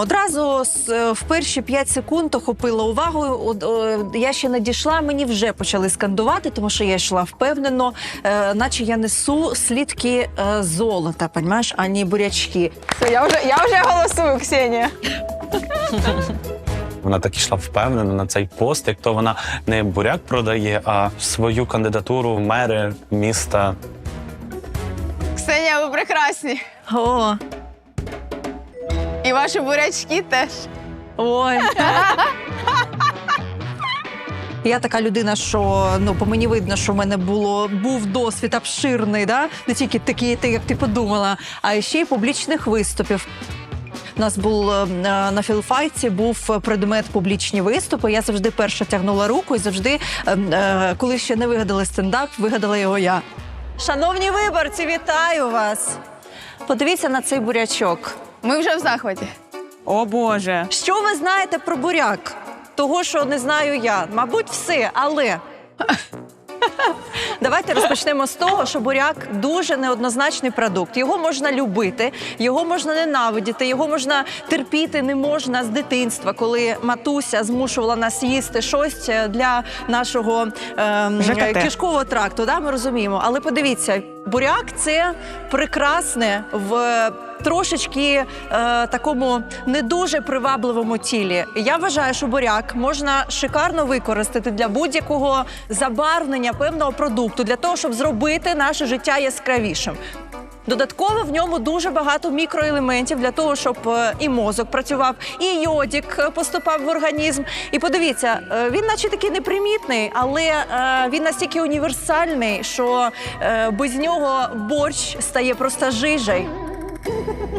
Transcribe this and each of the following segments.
Одразу в перші 5 секунд охопила увагу. Я ще не дійшла, мені вже почали скандувати, тому що я йшла впевнено, е, наче я несу слідки е, золота, понімаєш, а не бурячки. Все, я вже, я вже голосую, Ксенія. Вона так ішла впевнено на цей пост, як то вона не буряк продає, а свою кандидатуру в мери міста. Ксенія, ви прекрасні. О, І ваші бурячки теж. ой. Я така людина, що ну по мені видно, що в мене було був досвід обширний, да? не тільки такий, як ти подумала, а ще й публічних виступів. У нас був е, на філфайці був предмет публічні виступи. Я завжди перша тягнула руку і завжди, е, е, коли ще не вигадали стендап, вигадала його я. Шановні виборці, вітаю вас! Подивіться на цей бурячок. Ми вже в захваті. О Боже. Що ви знаєте про буряк? Того, що не знаю я. Мабуть, все, але. Давайте розпочнемо з того, що буряк дуже неоднозначний продукт. Його можна любити, його можна ненавидіти, його можна терпіти, не можна з дитинства, коли матуся змушувала нас їсти щось для нашого ем, ЖКТ. кишкового тракту. Да, ми розуміємо. Але подивіться, буряк це прекрасне в трошечки е, такому не дуже привабливому тілі. Я вважаю, що буряк можна шикарно використати для будь-якого забарвлення певного продукту, для того, щоб зробити наше життя яскравішим. Додатково в ньому дуже багато мікроелементів для того, щоб е, і мозок працював, і йодик е, поступав в організм. І подивіться, е, він наче такий непримітний, але він настільки універсальний, що без нього борщ стає просто жижею.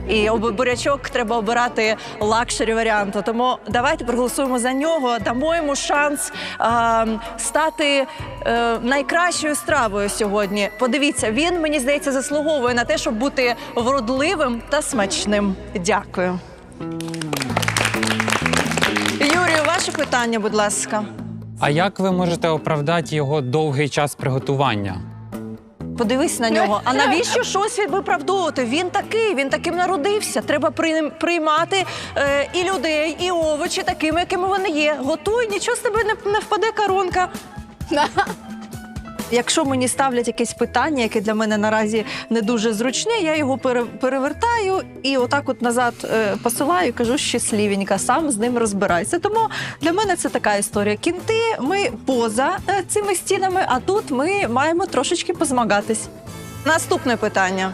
І бурячок треба обирати лакшері варіанту. Тому давайте проголосуємо за нього, дамо йому шанс а, стати е, найкращою стравою сьогодні. Подивіться, він мені здається заслуговує на те, щоб бути вродливим та смачним. Дякую. Юрію, ваше питання, будь ласка. А як ви можете оправдати його довгий час приготування? Подивись на нього. А навіщо щось виправдовувати? Він такий, він таким народився. Треба прийм- приймати е, і людей, і овочі такими, якими вони є. Готуй, нічого з тебе не, не впаде коронка. Якщо мені ставлять якесь питання, яке для мене наразі не дуже зручне, я його пере- перевертаю і отак от назад е, посилаю і кажу щасливенька, сам з ним розбирайся. Тому для мене це така історія. Кінти ми поза е, цими стінами, а тут ми маємо трошечки позмагатись. Наступне питання.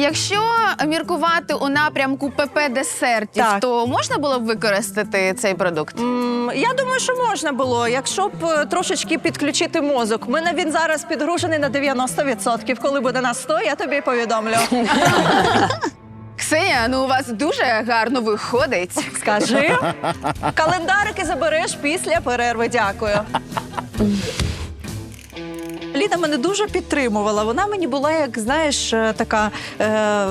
Якщо міркувати у напрямку ПП десертів, Так. то можна було б використати цей продукт? М, Я думаю, що можна було, якщо б е, трошечки підключити мозок. У мене він зараз підгружений на 90%. Коли буде на 100, я тобі повідомлю. Ксенія, ну у вас дуже гарно виходить. Скажи. Календарики забереш після перерви. Дякую. Ліна мене дуже підтримувала. Вона мені була, як знаєш, е, така. Е,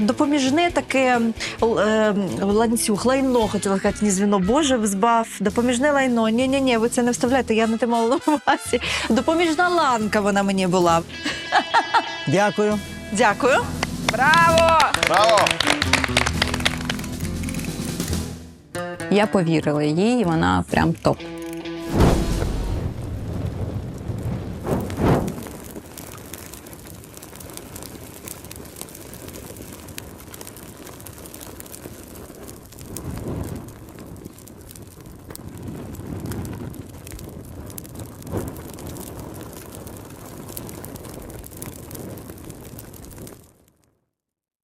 Допоміжне таке е, ланцюг, лайно, хотіла сказати, ні звіно, Боже, збав, допоміжне лайно. Ні, ні, ні, ви це не вставляєте, я не те мала на увазі. Допоміжна ланка вона мені була. Дякую. Дякую. Браво! Браво! Я повірила їй, вона прям топ.